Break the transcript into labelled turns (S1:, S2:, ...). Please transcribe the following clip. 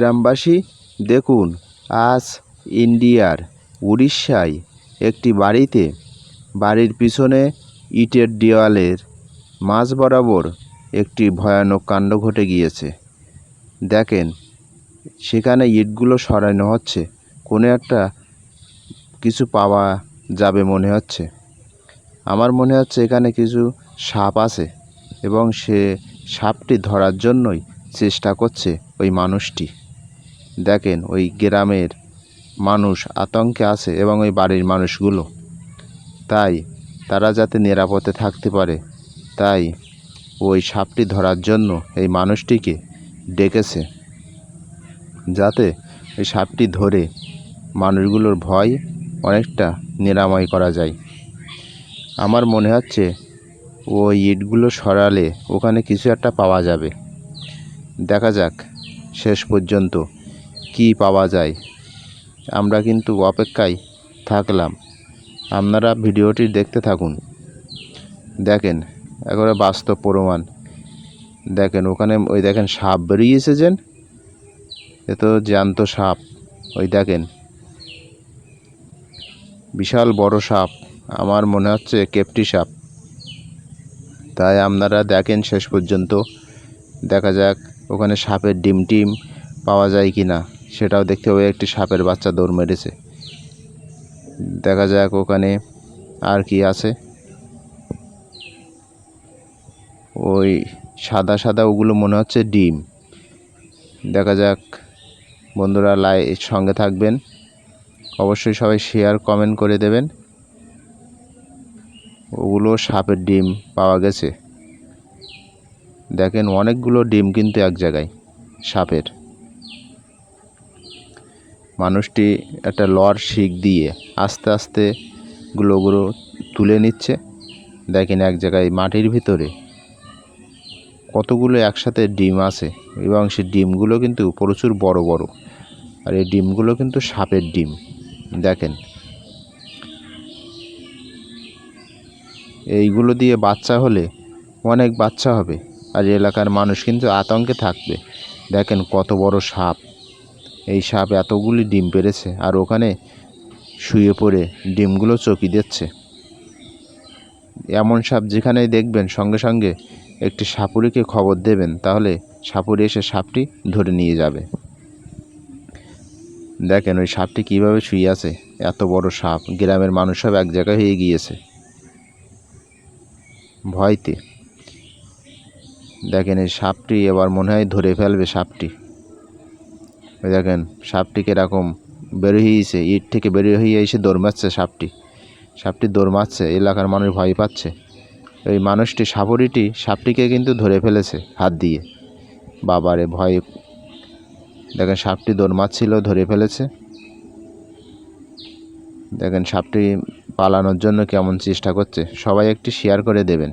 S1: গ্রামবাসী, দেখুন, আজ ইন্ডিয়ার উড়িষ্যায় একটি বাড়িতে বাড়ির পিছনে ইটের দেওয়ালের মাঝ বরাবর একটি ভয়ানক কাণ্ড ঘটে গিয়েছে। দেখেন, সেখানে ইটগুলো সরানো হচ্ছে, কোনো একটা কিছু পাওয়া যাবে মনে হচ্ছে। আমার মনে হচ্ছে এখানে কিছু সাপ আছে এবং সে সাপটি ধরার জন্যই চেষ্টা করছে ওই মানুষটি। দেখেন ওই গ্রামের মানুষ আতঙ্কে আছে এবং ওই বাড়ির মানুষগুলো। তাই তারা যাতে নিরাপদে থাকতে পারে, তাই ওই সাপটি ধরার জন্য এই মানুষটিকে ডেকেছে। যাতে ওই সাপটি ধরে মানুষগুলোর ভয় অনেকটা নিরাময় করা যায়। আমার মনে হচ্ছে ওই ইটগুলো সরালে ওখানে কিছু একটা পাওয়া যাবে। দেখা যাক, শেষ পর্যন্ত কি পাওয়া যায়। আমরা কিন্তু অপেক্ষায় থাকলাম। আপনারা ভিডিওটি দেখতে থাকুন। দেখেন, একেবারে বাস্তব প্রমাণ। দেখেন, ওখানে ওই দেখেন সাপ বেরিয়েছে যেন এ তো জ্যান্ত সাপ। ওই দেখেন। বিশাল বড় সাপ। আমার মনে হচ্ছে কেপটি সাপ। তাই আপনারা দেখেন শেষ পর্যন্ত। দেখা যাক, ওখানে সাপের ডিম টিম পাওয়া যায় কি না সেটাও দেখতে হবে, একটি সাপের বাচ্চা দৌড় মেরেছে। দেখা যাক ওখানে আর কি আছে। ওই সাদা সাদা ওগুলো মনে হচ্ছে ডিম। দেখা যাক, বন্ধুরা লাই, সঙ্গে থাকবেন। অবশ্যই সবাই শেয়ার কমেন্ট করে দেবেন। ওগুলো সাপের ডিম পাওয়া গেছে। দেখেন অনেকগুলো ডিম কিন্তু এক জায়গায়, সাপের। মানুষটি একটা লর শিক দিয়ে আস্তে আস্তে গুলোগুলো তুলে নিচ্ছে। দেখেন এক জায়গায় মাটির ভিতরে কতগুলো একসাথে ডিম আছে এবং সেই ডিমগুলো কিন্তু প্রচুর বড় বড়। আর এই ডিমগুলো কিন্তু সাপের ডিম। দেখেন। এইগুলো দিয়ে বাচ্চা হলে অনেক বাচ্চা হবে। আর এলাকার মানুষ কিন্তু আতঙ্কে থাকবে। দেখেন কত বড় সাপ। এই সাপ এতগুলি ডিম পেরেছে আর ওখানে শুয়ে পড়ে ডিমগুলো চকি দিচ্ছে। এমন সাপ যেখানেই দেখবেন, সঙ্গে সঙ্গে একটি সাপুরিকে খবর দেবেন, তাহলে সাপুরি এসে সাপটি ধরে নিয়ে যাবে। দেখেন ওই সাপটি কীভাবে শুয়ে আছে, এত বড় সাপ, গ্রামের মানুষ সব এক জায়গায় হয়ে গিয়েছে। ভয়তে। দেখেন এই সাপটি এবার মনে হয় ধরে ফেলবে সাপটি। দেখেন, সাপটি কীরকম বেরিয়েছে ইট থেকে বেরিয়ে হয়ে এসে দৌড় মারছে সাপটি। সাপটি দৌড় মারছে এলাকার মানুষ ভয় পাচ্ছে। ওই মানুষটি সাপুরিটি সাপটিকে কিন্তু ধরে ফেলেছে হাত দিয়ে। বাবারে, ভয়। দেখেন, সাপটি দৌড় মারছিল ধরে ফেলেছে। দেখেন, সাপটি পালানোর জন্য কেমন চেষ্টা করছে। সবাই একটি শেয়ার করে দেবেন।